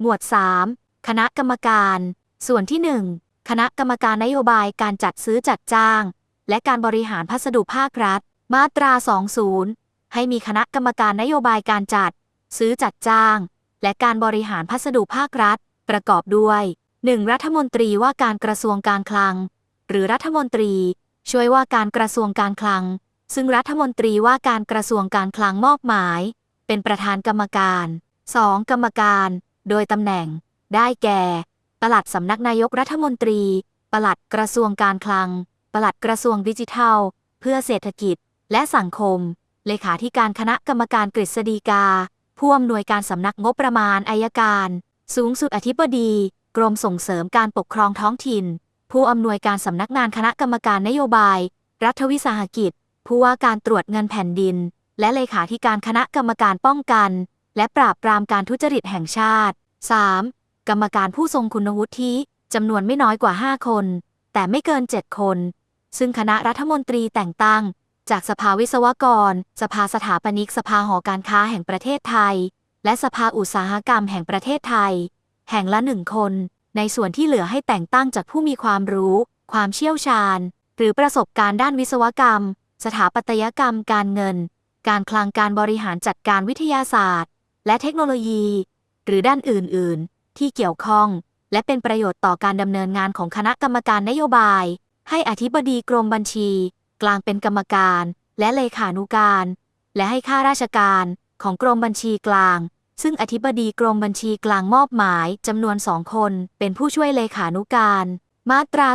หมวด 3 คณะกรรมการ ส่วนที่ 1 คณะกรรมการนโยบายการจัดซื้อจัดจ้าง และการบริหารพัสดุภาครัฐ มาตรา 20 ให้มีคณะกรรมการนโยบายการจัด ซื้อจัดจ้าง และการบริหารพัสดุภาครัฐ ประกอบด้วย 1. รัฐมนตรีว่าการกระทรวงการคลัง หรือรัฐมนตรี ช่วยว่าการกระทรวงการคลัง ซึ่งรัฐมนตรีว่าการกระทรวงการคลังมอบหมาย เป็นประธานกรรมการ 2. กรรมการ โดยตำแหน่ง ได้แก่ ปลัดสำนักนายกรัฐมนตรี ปลัดกระทรวงการคลัง ปลัดกระทรวงดิจิทัล เพื่อเศรษฐกิจ และสังคม เลขาธิการคณะกรรมการกฤษฎีกา ผู้อำนวยการสำนักงบประมาณอายการ สูงสุดอธิบดี กรมส่งเสริมการปกครองท้องถิ่น ผู้อำนวยการสำนักงานคณะกรรมการนโยบาย รัฐวิสาหกิจ ผู้ว่าการตรวจเงินแผ่นดิน และเลขาธิการคณะกรรมการป้องกัน และปราบปรามการทุจริตแห่งชาติ 3. กรรมการผู้ทรงคุณวุฒิจำนวนไม่น้อยกว่า 5 คน แต่ไม่เกิน 7 คน ซึ่งคณะรัฐมนตรีแต่งตั้ง จากสภาวิศวกร สภาสถาปนิก สภาหอการค้าแห่งประเทศไทย และสภาอุตสาหกรรมแห่งประเทศไทย แห่งละหนึ่งคน ในส่วนที่เหลือให้แต่งตั้งจากผู้มีความรู้ ความเชี่ยวชาญ หรือประสบการณ์ด้านวิศวกรรม สถาปัตยกรรมการเงิน การคลังการบริหารจัดการวิทยาศาสตร์ และเทคโนโลยี หรือด้านอื่น ๆ ที่เกี่ยวข้อง และเป็นประโยชน์ต่อการดำเนินงานของคณะกรรมการนโยบาย ให้อธิบดีกรมบัญชี กลางเป็นกรรมการ และเลขานุการ และให้ข้าราชการของกรมบัญชีกลาง ซึ่งอธิบดีกรมบัญชีกลางมอบหมายจำนวนสองคน เป็นผู้ช่วยเลขานุการ มาตรา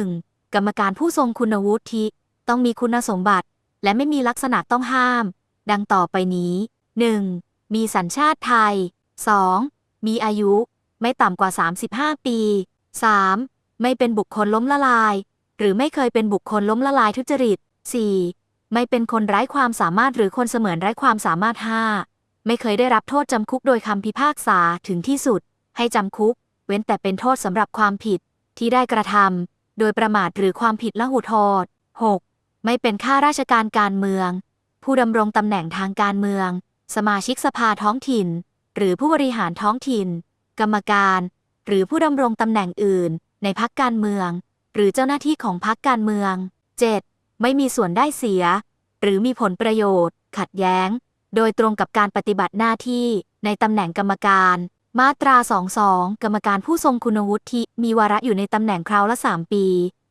21 กรรมการผู้ทรงคุณวุฒิต้องมีคุณสมบัติ และไม่มีลักษณะต้องห้าม ดังต่อไปนี้ 1. มีสัญชาติไทย 2. มีอายุไม่ต่ำกว่า 35 ปี 3. ไม่เป็นบุคคลล้มละลาย หรือไม่เคยเป็นบุคคลล้มละลายทุจริต 4. ไม่เป็นคนไร้ความสามารถหรือคนเสมือนไร้ความสามารถ 5. ไม่เคยได้รับโทษจำคุกโดยคำพิพากษาถึงที่สุด ให้จำคุก เว้นแต่เป็นโทษสำหรับความผิด ที่ได้กระทำโดยประมาทหรือความผิดละหุโทษ 6. ไม่เป็นข้าราชการการเมือง ผู้ดำรงตำแหน่งทางการเมือง สมาชิกสภาท้องถิ่น หรือผู้บริหารท้องถิ่น กรรมการ หรือผู้ดำรงตำแหน่งอื่น ในพักการเมือง หรือเจ้าหน้าที่ของพักการเมือง 7. ไม่มีส่วนได้เสีย หรือมีผลประโยชน์ ขัดแย้ง โดยตรงกับการปฏิบัติหน้าที่ในตำแหน่งกรรมการ มาตรา 22 กรรมการผู้ทรงคุณวุฒิมีวาระอยู่ในตำแหน่งคราวละ 3 ปี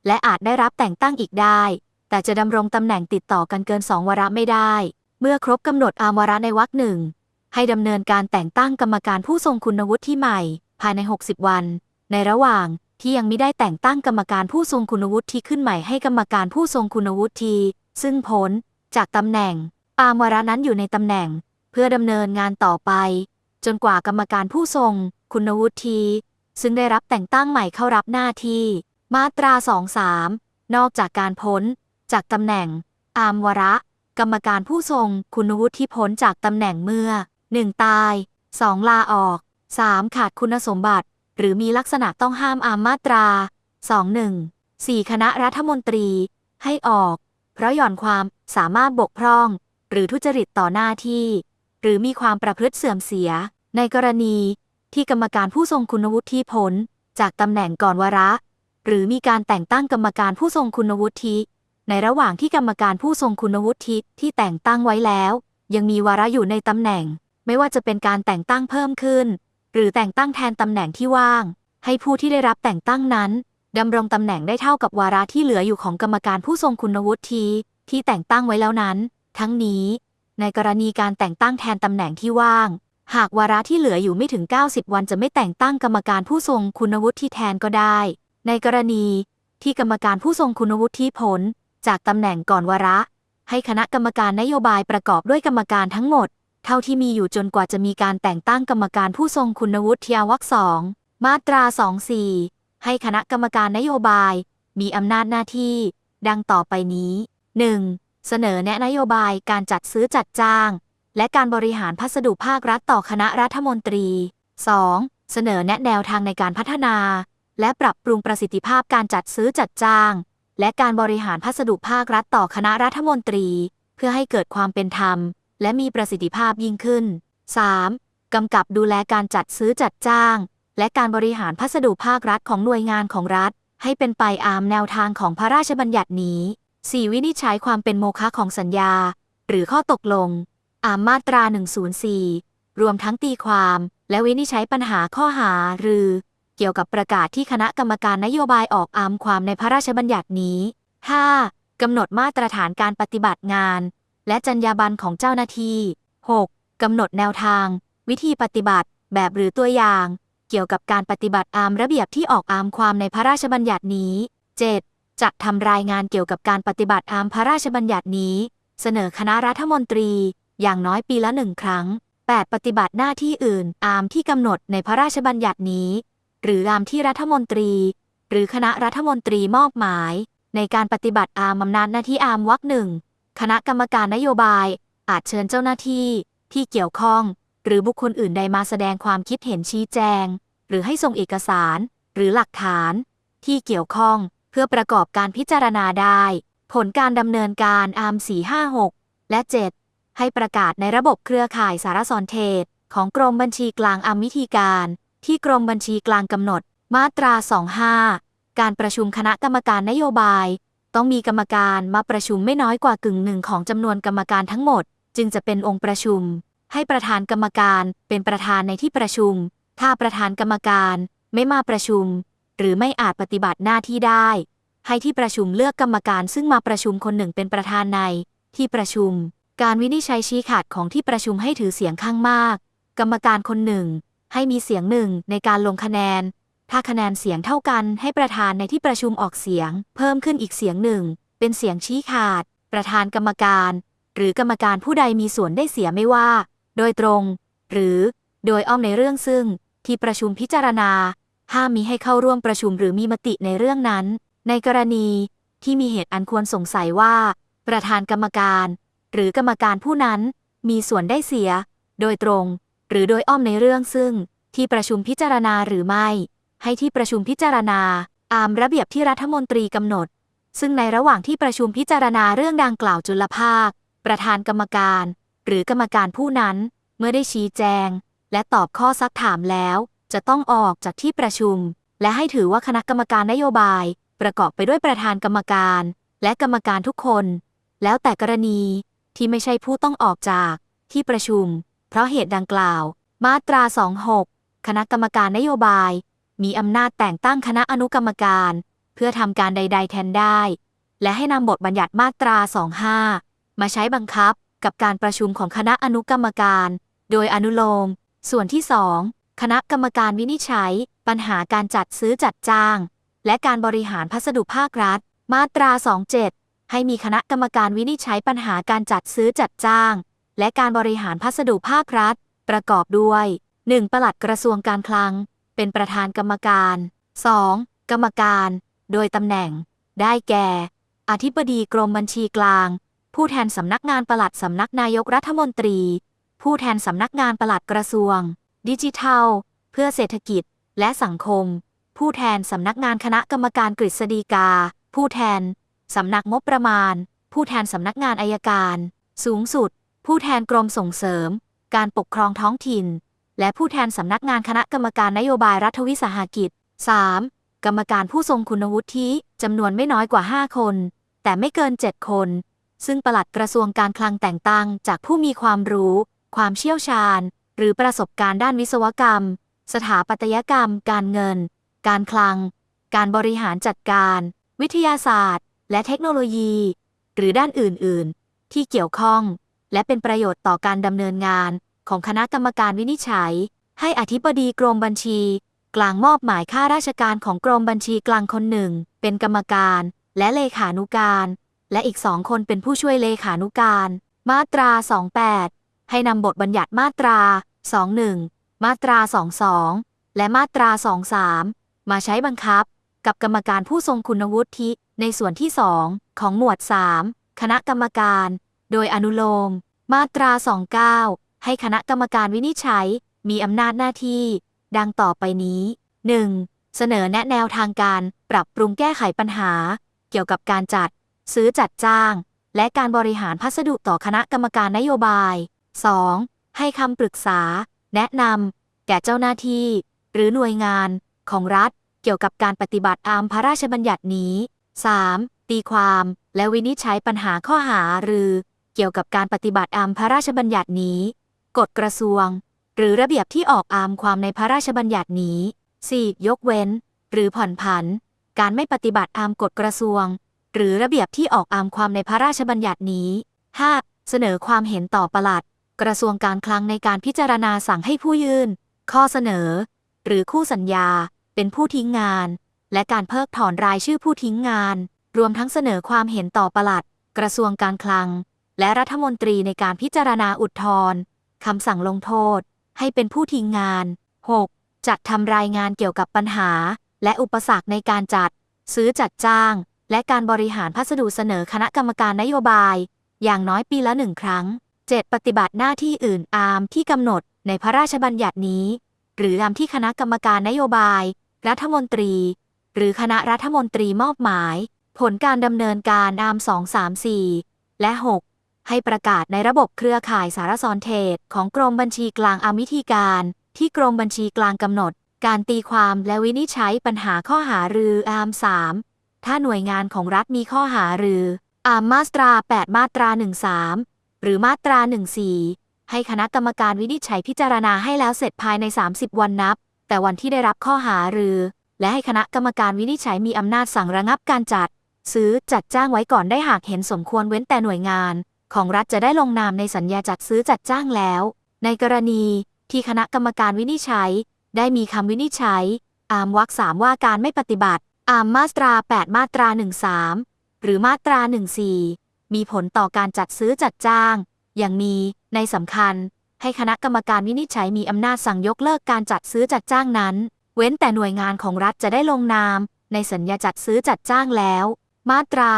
และอาจได้รับแต่งตั้งอีกได้ แต่จะดำรงตำแหน่งติดต่อกันเกิน2วาระไม่ได้ เมื่อครบกำหนดอามวาระในวรรคหนึ่ง ให้ดำเนินการแต่งตั้งกรรมการผู้ทรงคุณวุฒิที่ใหม่ ภายใน 60 วัน ในระหว่างที่ยังไม่ได้แต่งตั้งกรรมการผู้ทรงคุณวุฒิขึ้นใหม่ให้กรรมการผู้ทรงคุณวุฒิซึ่งพ้นจากตำแหน่งตามวาระนั้นอยู่ในตำแหน่ง เพื่อดำเนินงานต่อไป จนกว่ากรรมการผู้ทรงคุณวุฒิซึ่งได้รับแต่งตั้งใหม่เข้ารับหน้าที่ มาตรา 23 นอกจากการพ้น จากตำแหน่ง อามวระ กรรมการผู้ทรงคุณวุฒิพ้นจากตำแหน่งเมื่อ 1. ตาย 2. ลาออก 3. ขาดคุณสมบัติ หรือมีลักษณะต้องห้ามอามมาตรา 21 4. คณะรัฐมนตรีให้ออก เพราะหย่อนความสามารถบกพร่อง หรือทุจริตต่อหน้าที่ หรือมีความประพฤติเสื่อมเสีย ในกรณีที่กรรมการผู้ทรงคุณวุฒิพ้นจากตำแหน่งก่อนวาระ หรือมีการแต่งตั้งกรรมการผู้ทรงคุณวุฒิ ในระหว่างที่กรรมการผู้ทรงคุณวุฒิที่แต่งตั้งไว้แล้ว ยังมีวาระอยู่ในตำแหน่ง ไม่ว่าจะเป็นการแต่งตั้งเพิ่มขึ้น หรือแต่งตั้งแทนตำแหน่งที่ว่าง ให้ผู้ที่ได้รับแต่งตั้งนั้นดำรงตำแหน่งได้เท่ากับวาระที่เหลืออยู่ของกรรมการผู้ทรงคุณวุฒิที่แต่งตั้งไว้แล้วนั้น ทั้งนี้ ในกรณีการแต่งตั้งแทนตำแหน่งที่ว่าง หากวาระที่เหลืออยู่ไม่ถึง 90 วันจะไม่แต่งตั้งกรรมการผู้ทรงคุณวุฒิแทนก็ได้ ในกรณีที่กรรมการผู้ทรงคุณวุฒิพ้น จากตำแหน่งก่อนวาระ ให้คณะกรรมการนโยบายประกอบด้วยกรรมการทั้งหมด เท่าที่มีอยู่จนกว่าจะมีการแต่งตั้งกรรมการผู้ทรงคุณวุฒิวรรคสองมาตรา24 ให้คณะกรรมการนโยบาย มีอำนาจหน้าที่ ดังต่อไปนี้ 1. เสนอแนะนโยบายการจัดซื้อจัดจ้าง และการบริหารพัสดุภาครัฐต่อคณะรัฐมนตรี 2. เสนอแนะแนวทางในการพัฒนา และปรับปรุงประสิทธิภาพการจัดซื้อจัดจ้าง และการบริหารพัสดุภาครัฐต่อคณะรัฐมนตรี เพื่อให้เกิดความเป็นธรรม และมีประสิทธิภาพยิ่งขึ้น 3. กำกับดูแลการจัดซื้อจัดจ้าง และการบริหารพัสดุภาครัฐของหน่วยงานของรัฐ ให้เป็นไปตามแนวทางของพระราชบัญญัตินี้ 4. วินิจฉัยความเป็นโมฆะของสัญญา หรือข้อตกลงอามมาตรา 104 รวมทั้งตีความ และวินิจฉัยปัญหาข้อหาหรือ เกี่ยวกับประกาศที่คณะกรรมการนโยบายออกอามความในพระราชบัญญัตินี้ 5. กำหนดมาตรฐานการปฏิบัติงาน และจรรยาบรรณของเจ้าหน้าที่ 6. กำหนดแนวทาง วิธีปฏิบัติ แบบหรือตัวอย่าง เกี่ยวกับการปฏิบัติอามระเบียบที่ออกอามความในพระราชบัญญัตินี้ 7. จัดทำรายงานเกี่ยวกับการปฏิบัติอามพระราชบัญญัตินี้ เสนอคณะรัฐมนตรี อย่างน้อยปีละหนึ่งครั้ง 8. ปฏิบัติหน้าที่อื่นอามที่กำหนดในพระราชบัญญัตินี้ หรืออามที่รัฐมนตรี หรือคณะรัฐมนตรีมอบหมาย ในการปฏิบัติอามอำนาจหน้าที่อามวรรคหนึ่งคณะกรรมการนโยบาย อาจเชิญเจ้าหน้าที่ที่เกี่ยวข้อง หรือบุคคลอื่นใดมาแสดงความคิดเห็นชี้แจง หรือให้ส่งเอกสาร หรือหลักฐาน ที่เกี่ยวข้องเพื่อประกอบการพิจารณาได้ ผลการดำเนินการอาม456 และ 7 ให้ประกาศในระบบเครือข่ายสารสนเทศ ของกรมบัญชีกลางอามวิธีการ ที่กรมบัญชีกลางกำหนด มาตรา 25 การประชุมคณะกรรมการนโยบาย ต้องมีกรรมการมาประชุมไม่น้อยกว่ากึ่งหนึ่งของจำนวนกรรมการทั้งหมด จึงจะเป็นองค์ประชุม ให้ประธานกรรมการเป็นประธานในที่ประชุม ถ้าประธานกรรมการไม่มาประชุม หรือไม่อาจปฏิบัติหน้าที่ได้ ให้ที่ประชุมเลือกกรรมการซึ่งมาประชุมคนหนึ่งเป็นประธานใน ที่ประชุม การวินิจฉัยชี้ขาดของที่ประชุมให้ถือเสียงข้างมาก กรรมการคนหนึ่ง ให้มีเสียงหนึ่งในการลงคะแนน ถ้าคะแนนเสียงเท่ากันให้ประธานในที่ประชุมออกเสียง เพิ่มขึ้นอีกเสียงหนึ่ง เป็นเสียงชี้ขาด ประธานกรรมการ หรือกรรมการผู้ใดมีส่วนได้เสียไม่ว่า โดยตรง หรือโดยอ้อมในเรื่องซึ่ง ที่ประชุมพิจารณา ห้ามมีให้เข้าร่วมประชุมหรือมีมติในเรื่องนั้น ในกรณีที่มีเหตุอันควรสงสัยว่า ประธานกรรมการ หรือกรรมการผู้นั้นมีส่วนได้เสีย โดยตรง หรือโดยอ้อมในเรื่องซึ่ง ที่ประชุมพิจารณาหรือไม่ ให้ที่ประชุมพิจารณาตามระเบียบที่รัฐมนตรีกำหนด ซึ่งในระหว่างที่ประชุมพิจารณาเรื่องดังกล่าวจุลภาค ประธานกรรมการ หรือกรรมการผู้นั้น เมื่อได้ชี้แจง และตอบข้อซักถามแล้ว จะต้องออกจากที่ประชุม และให้ถือว่าคณะกรรมการนโยบาย ประกอบไปด้วยประธานกรรมการ และกรรมการทุกคน แล้วแต่กรณีที่ไม่ใช่ผู้ต้องออกจากที่ประชุม เพราะเหตุดังกล่าว มาตรา 26 คณะกรรมการนโยบาย มีอำนาจแต่งตั้งคณะอนุกรรมการ เพื่อทำการใด ๆ แทนได้ และให้นำบทบัญญัติมาตรา 25 มาใช้บังคับกับการประชุมของคณะอนุกรรมการ โดยอนุโลม ส่วนที่ 2 คณะกรรมการวินิจฉัย ปัญหาการจัดซื้อจัดจ้าง และการบริหารพัสดุภาครัฐ มาตรา 27 ให้มีคณะกรรมการวินิจฉัยปัญหาการจัดซื้อจัดจ้าง และการบริหารพัสดุภาครัฐ ประกอบด้วย 1. ปลัดกระทรวงการคลัง เป็นประธานกรรมการ 2. กรรมการ โดยตำแหน่ง ได้แก่ อธิบดีกรมบัญชีกลาง ผู้แทนสำนักงานปลัดสำนักนายกรัฐมนตรี ผู้แทนสำนักงานปลัดกระทรวง ดิจิทัล เพื่อเศรษฐกิจและสังคม ผู้แทนสำนักงานคณะกรรมการกฤษฎีกา ผู้แทนสำนักงบประมาณ ผู้แทนสำนักงานอายการ สูงสุด ผู้แทนกรมส่งเสริม การปกครองท้องถิ่น และผู้แทนสำนักงานคณะกรรมการนโยบายรัฐวิสาหกิจ 3. กรรมการผู้ทรงคุณวุฒิจำนวนไม่น้อยกว่า 5 คน แต่ไม่เกิน 7 คน ซึ่งปลัดกระทรวงการคลังแต่งตั้งจากผู้มีความรู้ ความเชี่ยวชาญ หรือประสบการณ์ด้านวิศวกรรม สถาปัตยกรรม การเงิน การคลัง การบริหารจัดการ วิทยาศาสตร์ และเทคโนโลยี หรือด้านอื่น ๆ ที่เกี่ยวข้อง และเป็นประโยชน์ต่อการดำเนินงานของคณะกรรมการวินิจฉัย ให้อธิบดีกรมบัญชี กลางมอบหมายข้าราชการของกรมบัญชีกลางคนหนึ่ง เป็นกรรมการ และเลขานุการ และอีกสองคนเป็นผู้ช่วยเลขานุการ มาตรา 28 ให้นำบทบัญญัติมาตรา 21 มาตรา 22 และมาตรา 23 มาใช้บังคับ กับกรรมการผู้ทรงคุณวุฒิในส่วนที่ 2 ของหมวด 3 คณะกรรมการ โดยอนุโลม มาตรา 29 ให้คณะกรรมการวินิจฉัย มีอำนาจหน้าที่ ดังต่อไปนี้ 1. เสนอแนะแนวทางการปรับปรุงแก้ไขปัญหา เกี่ยวกับการจัด ซื้อจัดจ้าง และการบริหารพัสดุต่อคณะกรรมการนโยบาย 2. ให้คำปรึกษา แนะนำแก่เจ้าหน้าที่ หรือหน่วยงาน ของรัฐ เกี่ยวกับการปฏิบัติตามพระราชบัญญัตินี้ 3. ตีความและวินิจฉัยปัญหาข้อหาหรือ กี่ยวกับการปฏิบัติตามพระราชบัญญัตินี้ กฎกระทรวง หรือระเบียบที่ออกอามความในพระราชบัญญัตินี้ 4. ยกเว้น หรือผ่อนผัน การไม่ปฏิบัติตามกฎกระทรวง หรือระเบียบที่ออกอามความในพระราชบัญญัตินี้ 5. เสนอความเห็นต่อประหลัด กระทรวงการคลังในการพิจารณาสั่งให้ผู้ยื่น ข้อเสนอ หรือคู่สัญญา เป็นผู้ทิ้งงาน และการเพิกถอนรายชื่อผู้ทิ้งงาน รวมทั้งเสนอความเห็นต่อประหลัด กระทรวงการคลัง และรัฐมนตรีในการพิจารณาอุทธรณ์คำสั่งลงโทษ ให้เป็นผู้ทิ้งงาน 6. จัดทำรายงานเกี่ยวกับปัญหา และอุปสรรคในการจัด ซื้อจัดจ้าง และการบริหารพัสดุเสนอคณะกรรมการนโยบาย อย่างน้อยปีละหนึ่งครั้ง 7. ปฏิบัติหน้าที่อื่นอามที่กำหนดในพระราชบัญญัตินี้ หรือตามที่คณะกรรมการนโยบาย รัฐมนตรี หรือคณะรัฐมนตรีมอบหมาย ผลการดำเนินการอาม2 3 4 และ 6 ให้ประกาศในระบบเครือข่ายสารสนเทศ ของกรมบัญชีกลางอามวิธีการ ที่กรมบัญชีกลางกำหนด การตีความและวินิจฉัยปัญหาข้อหารืออาม3ถ้าหน่วยงานของรัฐมีข้อหารืออามมาตรา 8 มาตรา 13 หรือมาตรา 14 ให้คณะกรรมการวินิจฉัยพิจารณาให้แล้วเสร็จภายใน 30 วันนับ แต่วันที่ได้รับข้อหารือ และให้คณะกรรมการวินิจฉัยมีอำนาจสั่งระงับการจัด ซื้อจัดจ้างไว้ก่อนได้หากเห็นสมควรเว้นแต่หน่วยงาน ของรัฐจะได้ลงนามในสัญญาจัดซื้อจัดจ้างแล้ว ในกรณีที่คณะกรรมการวินิจฉัย ได้มีคำวินิจฉัย อามวรรคสามว่าการไม่ปฏิบัติ อามมาตรา 8 มาตรา 13 หรือมาตรา 14 มีผลต่อการจัดซื้อจัดจ้าง อย่างมีในสำคัญ ให้คณะกรรมการวินิจฉัยมีอำนาจสั่งยกเลิกการจัดซื้อจัดจ้างนั้น เว้นแต่หน่วยงานของรัฐจะได้ลงนาม ในสัญญาจัดซื้อจัดจ้างแล้ว มาตรา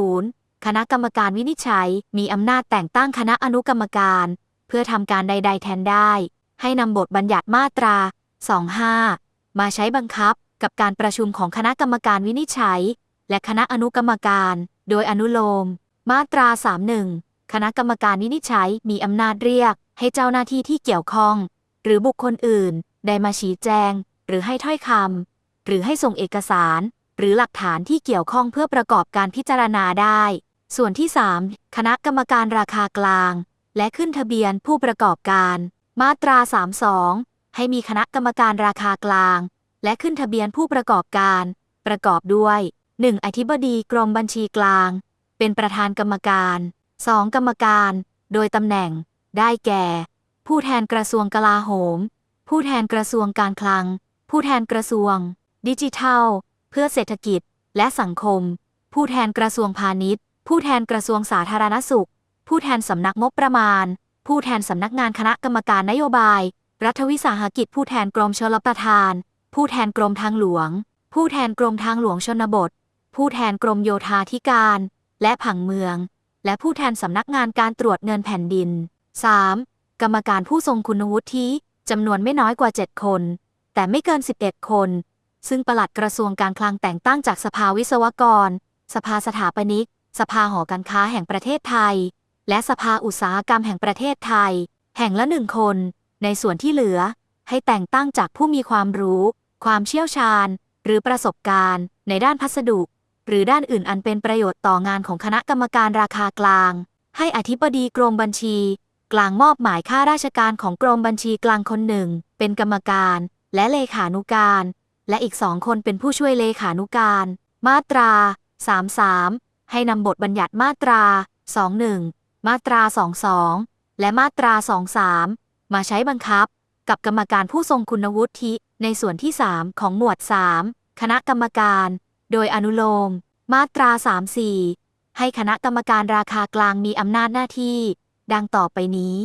30 คณะกรรมการวินิจฉัย มีอำนาจแต่งตั้งคณะอนุกรรมการ เพื่อทำการใด ๆ แทนได้ ให้นำบทบัญญัติมาตรา 25 มาใช้บังคับกับการประชุมของคณะกรรมการวินิจฉัย และคณะอนุกรรมการ โดยอนุโลม มาตรา 31 คณะกรรมการวินิจฉัยมีอำนาจเรียก ให้เจ้าหน้าที่ที่เกี่ยวข้อง หรือบุคคลอื่น ได้มาชี้แจง หรือให้ถ้อยคำหรือให้ส่งเอกสาร หรือหลักฐานที่เกี่ยวข้องเพื่อประกอบการพิจารณาได้ ส่วนที่ 3 คณะกรรมการราคากลาง และขึ้นทะเบียนผู้ประกอบการ มาตรา 32 ให้มีคณะกรรมการราคากลาง และขึ้นทะเบียนผู้ประกอบการ ประกอบด้วย 1. อธิบดีกรมบัญชีกลาง เป็นประธานกรรมการ 2. กรรมการ โดยตำแหน่ง ได้แก่ ผู้แทนกระทรวงกลาโหม ผู้แทนกระทรวงการคลัง ผู้แทนกระทรวง ดิจิทัล เพื่อเศรษฐกิจ และสังคม ผู้แทนกระทรวงพาณิชย์ ผู้แทนกระทรวงสาธารณสุข ผู้แทนสำนักงบประมาณ ผู้แทนสำนักงานคณะกรรมการนโยบาย รัฐวิสาหกิจ ผู้แทนกรมชลประทาน ผู้แทนกรมทางหลวง ผู้แทนกรมทางหลวงชนบท ผู้แทนกรมโยธาธิการ และผังเมือง และผู้แทนสำนักงานการตรวจเงินแผ่นดิน 3. กรรมการผู้ทรงคุณวุฒิจำนวนไม่น้อยกว่า 7 คน แต่ไม่เกิน 11 คน ซึ่งปลัดกระทรวงการคลังแต่งตั้งจากสภาวิศวกร สภาสถาปนิก สภาหอการค้าแห่งประเทศไทย และสภาอุตสาหกรรมแห่งประเทศไทย แห่งละหนึ่งคน ในส่วนที่เหลือ ให้แต่งตั้งจากผู้มีความรู้ ความเชี่ยวชาญ หรือประสบการณ์ ในด้านพัสดุ หรือด้านอื่นอันเป็นประโยชน์ต่องานของคณะกรรมการราคากลาง ให้อธิบดีกรมบัญชี กลางมอบหมายข้าราชการของกรมบัญชีกลางคนหนึ่ง เป็นกรรมการ และเลขานุการ และอีกสองคนเป็นผู้ช่วยเลขานุการ มาตรา 33 ให้นำบทบัญญัติมาตรา 21 มาตรา 22 และมาตรา 23 มาใช้บังคับ กับกรรมการผู้ทรงคุณวุฒิในส่วนที่ 3 ของหมวด 3 คณะกรรมการ โดยอนุโลม มาตรา 34 ให้คณะกรรมการราคากลางมีอำนาจหน้าที่ ดังต่อไปนี้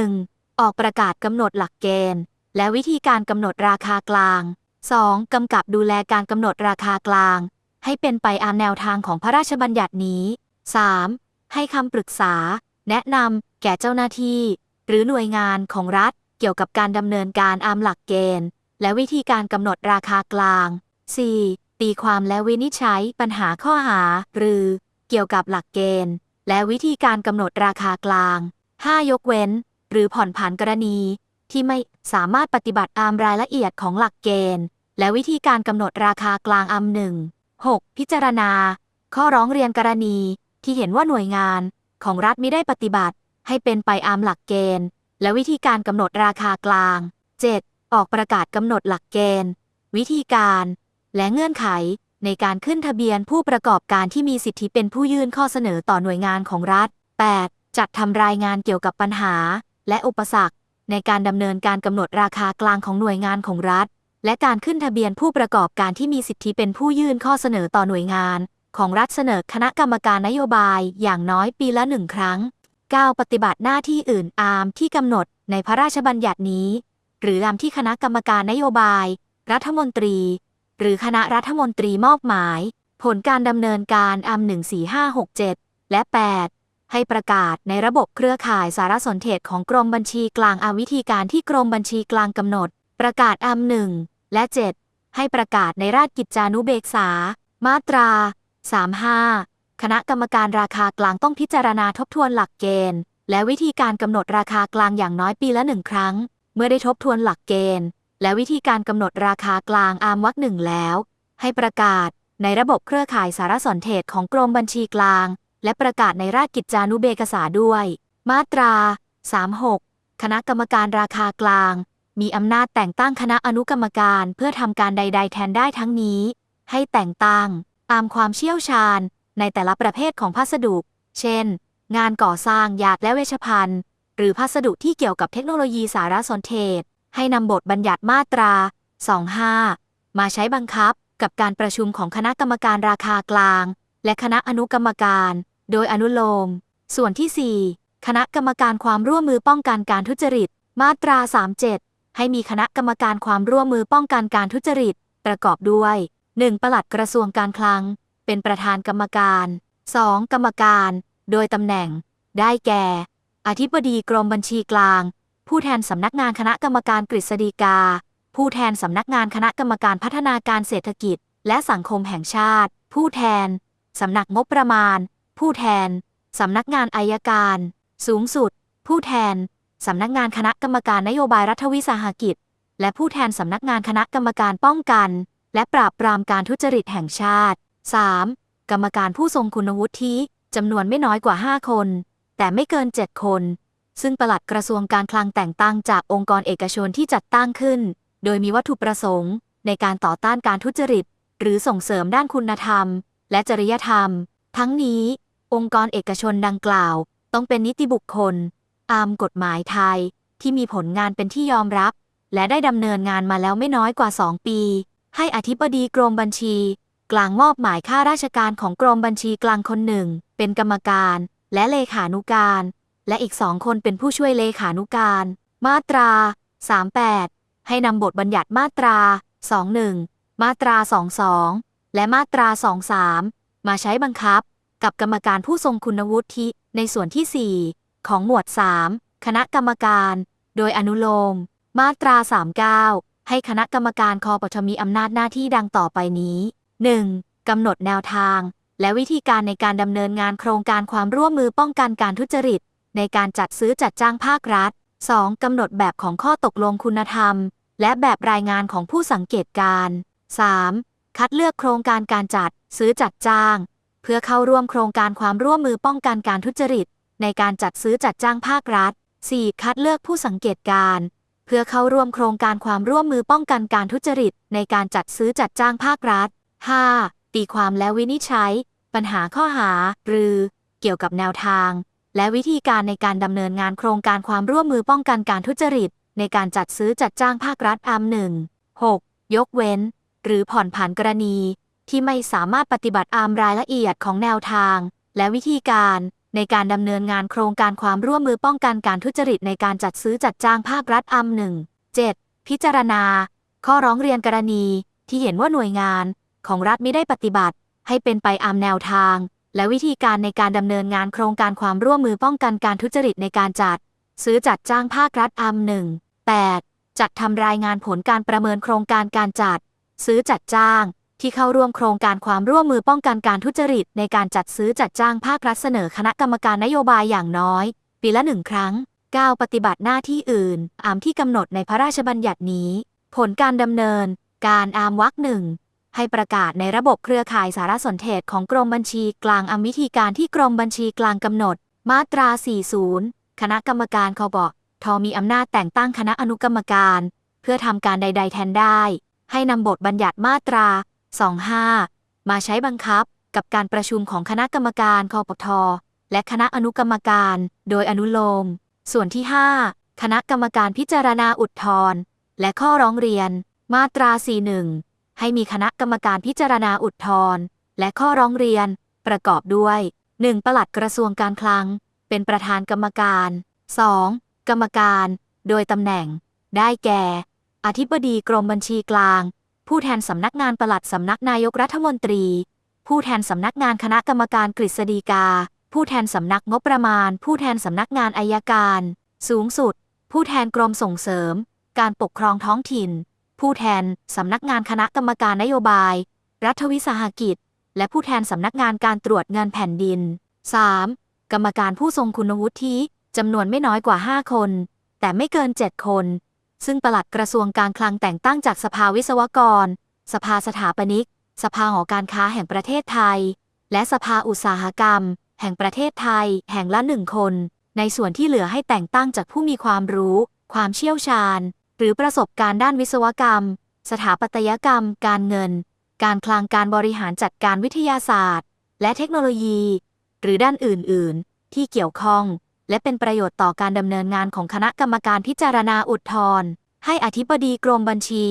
1. ออกประกาศกำหนดหลักเกณฑ์ และวิธีการกำหนดราคากลาง 2. กำกับดูแลการกำหนดราคากลาง ให้เป็นไปตามแนวทางของพระราชบัญญัตินี้ 3. ให้คำปรึกษา แนะนำแก่เจ้าหน้าที่ หรือหน่วยงานของรัฐ เกี่ยวกับการดำเนินการอามหลักเกณฑ์ และวิธีการกำหนดราคากลาง 4. ตีความและวินิจฉัยปัญหาข้อหา หรือ เกี่ยวกับหลักเกณฑ์ และวิธีการกำหนดราคากลาง 5. ยกเว้น หรือผ่อนผันกรณี ที่ไม่สามารถปฏิบัติตามรายละเอียดของหลักเกณฑ์ และวิธีการกำหนดราคากลางอัมหนึ่ง 6. พิจารณา ข้อร้องเรียนกรณี ที่เห็นว่าหน่วยงานของรัฐไม่ได้ปฏิบัติ ให้เป็นไปตามหลักเกณฑ์ และวิธีการกำหนดราคากลาง 7. ออกประกาศกำหนดหลักเกณฑ์ วิธีการ และเงื่อนไข ในการขึ้นทะเบียนผู้ประกอบการที่มีสิทธิเป็นผู้ยื่นข้อเสนอต่อหน่วยงานของรัฐ 8. จัดทำรายงานเกี่ยวกับปัญหา และอุปสรรค ในการดำเนินการกำหนดราคากลางของหน่วยงานของรัฐ และการขึ้นทะเบียนผู้ประกอบการที่มีสิทธิเป็นผู้ยื่นข้อเสนอต่อหน่วยงาน ของรัฐเสนอคณะกรรมการนโยบายอย่างน้อยปีละหนึ่งครั้ง 9. ปฏิบัติหน้าที่อื่นอามที่กำหนดในพระราชบัญญัตินี้ หรืออามที่คณะกรรมการนโยบาย รัฐมนตรี หรือคณะรัฐมนตรีมอบหมาย ผลการดำเนินการอาม14567 และ 8 ให้ประกาศในระบบเครือข่ายสารสนเทศของกรมบัญชีกลางอาวิธีการที่กรมบัญชีกลางกำหนด ประกาศอาม1 และ 7 ให้ประกาศในราชกิจจานุเบกษา มาตรา 35 คณะกรรมการราคากลางต้องพิจารณาทบทวนหลักเกณฑ์ และวิธีการกำหนดราคากลางอย่างน้อยปีละหนึ่งครั้ง เมื่อได้ทบทวนหลักเกณฑ์ และวิธีการกำหนดราคากลางอามวรรคหนึ่งแล้ว ให้ประกาศในระบบเครือข่ายสารสนเทศของกรมบัญชีกลาง และประกาศในราชกิจจานุเบกษาด้วย มาตรา 36 คณะกรรมการราคากลาง มีอำนาจแต่งตั้งคณะอนุกรรมการเพื่อทำการใด ๆ แทนได้ทั้งนี้ ให้แต่งตั้งตามความเชี่ยวชาญ ในแต่ละประเภทของพัสดุ เช่น งานก่อสร้างยาและเวชภัณฑ์ หรือพัสดุที่เกี่ยวกับเทคโนโลยีสารสนเทศ ให้นำบทบัญญัติมาตรา 25 มาใช้บังคับกับการประชุมของคณะกรรมการราคากลาง และคณะอนุกรรมการ โดยอนุโลม ส่วนที่ 4 คณะกรรมการความร่วมมือป้องกันการทุจริต มาตรา 37 ให้มีคณะกรรมการความร่วมมือป้องกันการทุจริต ประกอบด้วย 1. ปลัดกระทรวงการคลัง เป็นประธานกรรมการ 2. กรรมการ โดยตำแหน่ง ได้แก่ อธิบดีกรมบัญชีกลาง ผู้แทนสำนักงานคณะกรรมการกฤษฎีกา ผู้แทนสำนักงานคณะกรรมการพัฒนาการเศรษฐกิจ และสังคมแห่งชาติ ผู้แทนสำนักงบประมาณ ผู้แทนสำนักงานอายการ สูงสุด ผู้แทน สำนักงานคณะกรรมการนโยบายรัฐวิสาหกิจ และผู้แทนสำนักงานคณะกรรมการป้องกัน และปราบปรามการทุจริตแห่งชาติ 3. กรรมการผู้ทรงคุณวุฒิจำนวนไม่น้อยกว่า 5 คน แต่ไม่เกิน 7 คน ซึ่งปลัดกระทรวงการคลังแต่งตั้งจากองค์กรเอกชนที่จัดตั้งขึ้น โดยมีวัตถุประสงค์ ในการต่อต้านการทุจริต หรือส่งเสริมด้านคุณธรรม และจริยธรรม ทั้งนี้ องค์กรเอกชนดังกล่าว ต้องเป็นนิติบุคคล ตามกฎหมายไทยที่มีผลงานเป็นที่ยอมรับ และได้ดำเนินงานมาแล้วไม่น้อยกว่า 2 ปี ให้อธิบดีกรมบัญชี กลางมอบหมายข้าราชการของกรมบัญชีกลางคนหนึ่ง เป็นกรรมการ และเลขานุการ และอีกสองคนเป็นผู้ช่วยเลขานุการ มาตรา 38 ให้นำบทบัญญัติมาตรา 21 มาตรา 22 และมาตรา 23 มาใช้บังคับ กับกรรมการผู้ทรงคุณวุฒิในส่วนที่ 4 ของหมวด 3 คณะกรรมการ โดยอนุโลม มาตรา 39 ให้คณะกรรมการคอปชมีอำนาจหน้าที่ดังต่อไปนี้ 1. กำหนดแนวทาง และวิธีการในการดำเนินงานโครงการความร่วมมือป้องกันการทุจริต ในการจัดซื้อจัดจ้างภาครัฐ 2. กำหนดแบบของข้อตกลงคุณธรรม และแบบรายงานของผู้สังเกตการ 3. คัดเลือกโครงการการจัดซื้อจัดจ้าง เพื่อเข้าร่วมโครงการความร่วมมือป้องกันการทุจริต ในการจัดซื้อจัดจ้างภาครัฐ 4. คัดเลือกผู้สังเกตการ เพื่อเข้าร่วมโครงการความร่วมมือป้องกันการทุจริต ในการจัดซื้อจัดจ้างภาครัฐ 5. ตีความและวินิจฉัย ปัญหาข้อหา หรือ เกี่ยวกับแนวทาง และวิธีการในการดำเนินงานโครงการความร่วมมือป้องกันการทุจริต ในการจัดซื้อจัดจ้างภาครัฐอามหนึ่ง 6. ยกเว้น หรือผ่อนผันกรณี ที่ไม่สามารถปฏิบัติตามรายละเอียดของแนวทาง และวิธีการ ในการดำเนินงานโครงการความร่วมมือป้องกันการทุจริตในการจัดซื้อจัดจ้างภาครัฐอามหนึ่ง 7. พิจารณา ข้อร้องเรียนกรณี ที่เห็นว่าหน่วยงานของรัฐไม่ได้ปฏิบัติ ให้เป็นไปตามแนวทาง และวิธีการในการดำเนินงานโครงการความร่วมมือป้องกันการทุจริตในการจัด ซื้อจัดจ้างภาครัฐอามหนึ่ง 8. จัดทำรายงานผลการประเมินโครงการการจัด ซื้อจัดจ้าง ที่เข้าร่วมโครงการความร่วมมือป้องกันการทุจริต ในการจัดซื้อจัดจ้างภาครัฐเสนอคณะกรรมการนโยบายอย่างน้อย ปีละหนึ่งครั้ง 9. ปฏิบัติหน้าที่อื่น อามที่กำหนดในพระราชบัญญัตินี้ ผลการดำเนิน การอามวรรคหนึ่งให้ประกาศในระบบเครือข่ายสารสนเทศของกรมบัญชีกลางอามวิธีการที่กรมบัญชีกลางกำหนด มาตรา 40 คณะกรรมการคอบทอมีอำนาจแต่งตั้งคณะอนุกรรมการ เพื่อทำการใด ๆ แทนได้ ให้นำบทบัญญัติมาตรา 25 มาใช้บังคับกับการประชุมของคณะกรรมการคอปทอและคณะอนุกรรมการ โดยอนุโลม ส่วนที่ 5 คณะกรรมการพิจารณาอุทธรณ์และข้อร้องเรียน มาตรา 41 ให้มีคณะกรรมการพิจารณาอุทธรณ์และข้อร้องเรียน ประกอบด้วย 1. ปลัดกระทรวงการคลัง เป็นประธานกรรมการ 2. กรรมการ โดยตำแหน่ง ได้แก่ อธิบดีกรมบัญชีกลาง ผู้แทนสำนักงานปลัดสำนักนายกรัฐมนตรี ผู้แทนสำนักงานคณะกรรมการกฤษฎีกา ผู้แทนสำนักงบประมาณ ผู้แทนสำนักงานอายการ สูงสุด ผู้แทนกรมส่งเสริม การปกครองท้องถิ่น ผู้แทนสำนักงานคณะกรรมการนโยบาย รัฐวิสาหกิจ และผู้แทนสำนักงานการตรวจเงินแผ่นดิน 3. กรรมการผู้ทรงคุณวุฒิจำนวนไม่น้อยกว่า 5 คน แต่ไม่เกิน 7 คน ซึ่งปลัดกระทรวงการคลังแต่งตั้งจากสภาวิศวกร สภาสถาปนิก สภาหอการค้าแห่งประเทศไทย และสภาอุตสาหกรรม แห่งประเทศไทย แห่งละหนึ่งคน ในส่วนที่เหลือให้แต่งตั้งจากผู้มีความรู้ ความเชี่ยวชาญ หรือประสบการณ์ด้านวิศวกรรม สถาปัตยกรรม การเงิน การคลังการบริหารจัดการวิทยาศาสตร์ และเทคโนโลยี หรือด้านอื่น ๆ ที่เกี่ยวข้อง และเป็นประโยชน์ต่อการดำเนินงานของคณะกรรมการพิจารณาอุทธรณ์ให้อธิบดีกรมบัญชี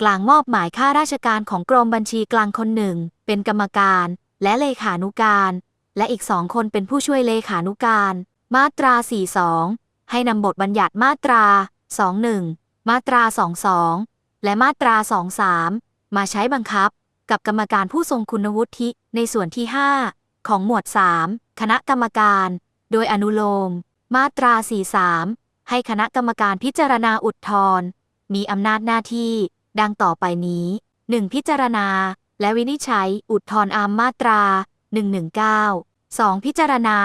กลางมอบหมายข้าราชการของกรมบัญชีกลางคนหนึ่ง เป็นกรรมการ และเลขานุการ และอีกสองคนเป็นผู้ช่วยเลขานุการ มาตรา 42 ให้นำบทบัญญัติมาตรา 21 มาตรา 22 และมาตรา 23 มาใช้บังคับ กับกรรมการผู้ทรงคุณวุฒิในส่วนที่ 5 ของหมวด 3 คณะกรรมการ โดยอนุโลม มาตรา 43 ให้คณะกรรมการพิจารณาอุทธรณ์มีอำนาจหน้าที่ ดังต่อไปนี้ 1. พิจารณา และวินิจฉัย อุทธรณ์อามมาตรา 119 2. พิจารณา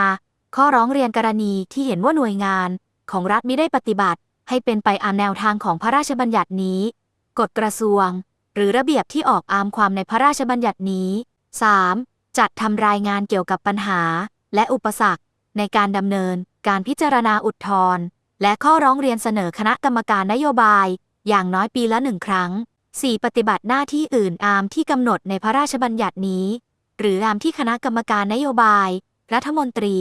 ข้อร้องเรียนกรณีที่เห็นว่าหน่วยงาน ของรัฐมิได้ปฏิบัติ ให้เป็นไปตามแนวทางของพระราชบัญญัตินี้ กฎกระทรวง หรือระเบียบที่ออกอามความในพระราชบัญญัตินี้ 3. จัดทำรายงานเกี่ยวกับปัญหา และอุปสรรค ในการดำเนิน การพิจารณาอุทธรณ์และข้อร้องเรียนเสนอคณะกรรมการนโยบาย อย่างน้อยปีละหนึ่งครั้ง 4. ปฏิบัติหน้าที่อื่นอามที่กำหนดในพระราชบัญญัตินี้ หรืออามที่คณะกรรมการนโยบาย รัฐมนตรี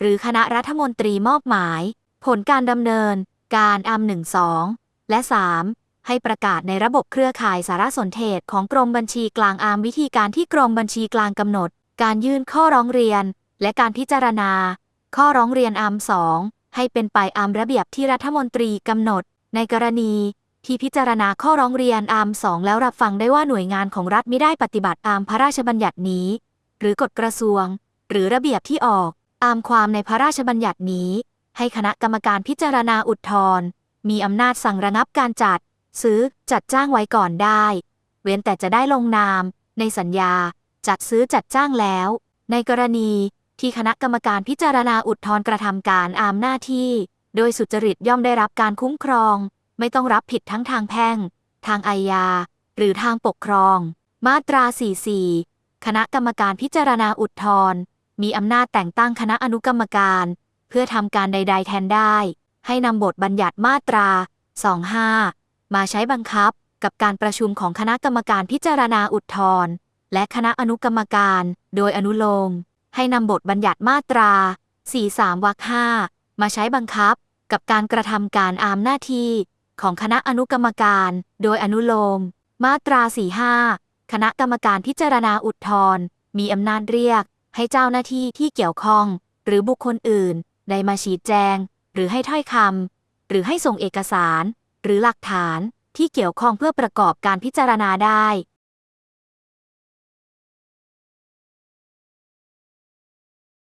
หรือคณะรัฐมนตรีมอบหมาย ผลการดำเนิน การอามหนึ่งสองและ 3. ให้ประกาศในระบบเครือข่ายสารสนเทศของกรมบัญชีกลางอามวิธีการที่กรมบัญชีกลางกำหนด การยื่นข้อร้องเรียน และการพิจารณา ข้อร้องเรียนอามสองให้เป็นไปอามระเบียบที่รัฐมนตรีกำหนด ในกรณีที่พิจารณาข้อร้องเรียนอามสองแล้วรับฟังได้ว่าหน่วยงานของรัฐไม่ได้ปฏิบัติตามพระราชบัญญัตินี้ หรือกฎกระทรวง หรือระเบียบที่ออกตามความในพระราชบัญญัตินี้ ให้คณะกรรมการพิจารณาอุทธรณ์มีอำนาจสั่งระงับการจัด ซื้อจัดจ้างไว้ก่อนได้ เว้นแต่จะได้ลงนาม ในสัญญา จัดซื้อจัดจ้างแล้ว ในกรณี ที่คณะกรรมการพิจารณาอุทธรณ์กระทำการอามหน้าที่ โดยสุจริตย่อมได้รับการคุ้มครอง ไม่ต้องรับผิดทั้งทางแพ่ง ทางอาญา หรือทางปกครอง มาตรา 44 คณะกรรมการพิจารณาอุทธรณ์มีอำนาจแต่งตั้งคณะอนุกรรมการ เพื่อทำการใด ๆ แทนได้ ให้นำบทบัญญัติมาตรา 25 มาใช้บังคับกับการประชุมของคณะกรรมการพิจารณาอุทธรณ์และคณะอนุกรรมการ โดยอนุโลม ให้นำบทบัญญัติมาตรา 43 วรรค 5 มาใช้บังคับกับการกระทำการอามหน้าที่ของคณะอนุกรรมการ โดยอนุโลม มาตรา 45 คณะกรรมการพิจารณาอุทธรณ์มีอำนาจเรียก ให้เจ้าหน้าที่ที่เกี่ยวข้อง หรือบุคคลอื่น ได้มาชี้แจง หรือให้ถ้อยคำหรือให้ส่งเอกสาร หรือหลักฐานที่เกี่ยวข้องเพื่อประกอบการพิจารณาได้